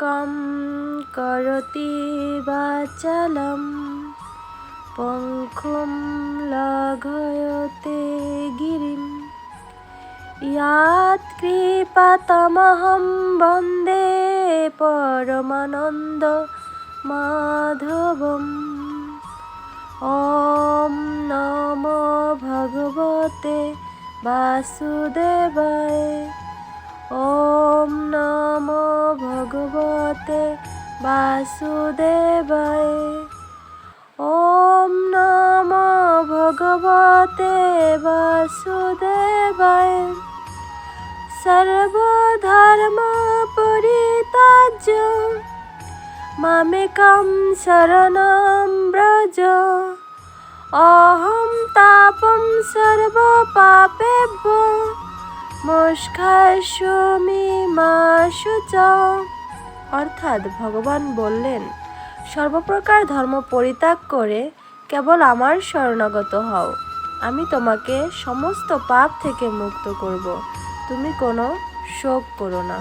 কম করতি বাচালম, পঙ্খম লঘয়তে গিরিম। ইয়াত কৃপাতমহম বন্দে পরমানন্দ মাধবম। ওম নম ভগবতে বাসুদেবায়। ভগবতে বাসুদেবায়। ওম নম ভগবতে বাসুদেবায়। সর্বধর্ম পরিতাজ মামেকম শরণ ব্রজ। অহম তাপম সর্ব পাপে মুষ্কাশমি মা শুচা অর্থাৎ ভগবান বললেন, সর্বপ্রকার ধর্ম পরিত্যাগ করে কেবল আমার শরণাগত হও। আমি তোমাকে সমস্ত পাপ থেকে মুক্ত করব। তুমি কোনো শোক করো না।